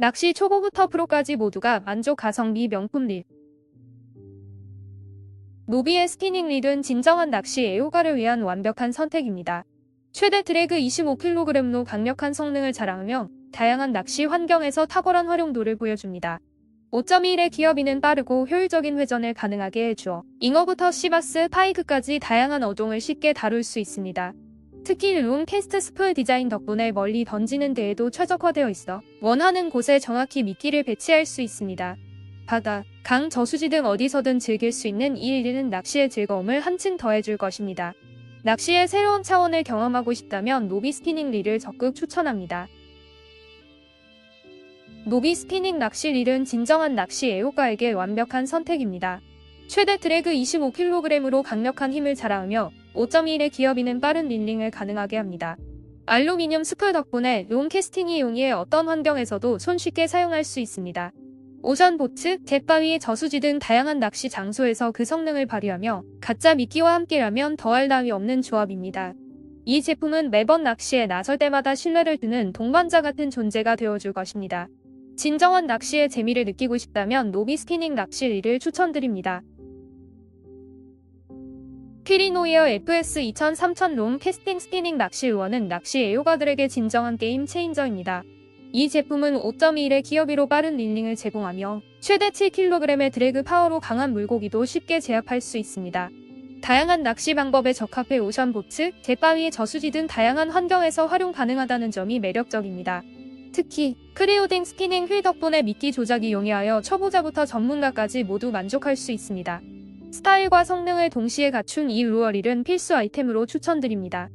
낚시 초보부터 프로까지 모두가 만족 가성비 명품 릴. 노비의 스피닝 릴은 진정한 낚시 애호가를 위한 완벽한 선택입니다. 최대 드래그 25kg로 강력한 성능을 자랑하며 다양한 낚시 환경에서 탁월한 활용도를 보여줍니다. 5.1의 기어비는 빠르고 효율적인 회전을 가능하게 해주어 잉어부터 시바스, 파이크까지 다양한 어종을 쉽게 다룰 수 있습니다. 특히 룸 캐스트 스풀 디자인 덕분에 멀리 던지는 데에도 최적화되어 있어 원하는 곳에 정확히 미끼를 배치할 수 있습니다. 바다, 강, 저수지 등 어디서든 즐길 수 있는 이 일리는 낚시의 즐거움을 한층 더해줄 것입니다. 낚시의 새로운 차원을 경험하고 싶다면 노비 스피닝 릴을 적극 추천합니다. 노비 스피닝 낚시 릴은 진정한 낚시 애호가에게 완벽한 선택입니다. 최대 드래그 25kg으로 강력한 힘을 자랑하며 5.1의 기어비는 빠른 릴링을 가능하게 합니다. 알루미늄 스풀 덕분에 롱 캐스팅이 용이해 어떤 환경에서도 손쉽게 사용할 수 있습니다. 오션 보트, 갯바위, 저수지 등 다양한 낚시 장소에서 그 성능을 발휘하며 가짜 미끼와 함께라면 더할 나위 없는 조합입니다. 이 제품은 매번 낚시에 나설 때마다 신뢰를 두는 동반자 같은 존재가 되어줄 것입니다. 진정한 낚시의 재미를 느끼고 싶다면 노비 스피닝 낚시 릴을 추천드립니다. 퀴리노이어 FS 2000 3000롬 캐스팅 스피닝 낚시 의원은 낚시 애호가들에게 진정한 게임 체인저입니다. 이 제품은 5.1의 기어비로 빠른 릴링을 제공하며 최대 7kg의 드래그 파워로 강한 물고기도 쉽게 제압할 수 있습니다. 다양한 낚시 방법에 적합해 오션 보트, 갯바위, 저수지 등 다양한 환경에서 활용 가능하다는 점이 매력적입니다. 특히 크리오딩 스피닝 휠 덕분에 미끼 조작이 용이하여 초보자부터 전문가까지 모두 만족할 수 있습니다. 스타일과 성능을 동시에 갖춘 이 루어릴은 필수 아이템으로 추천드립니다.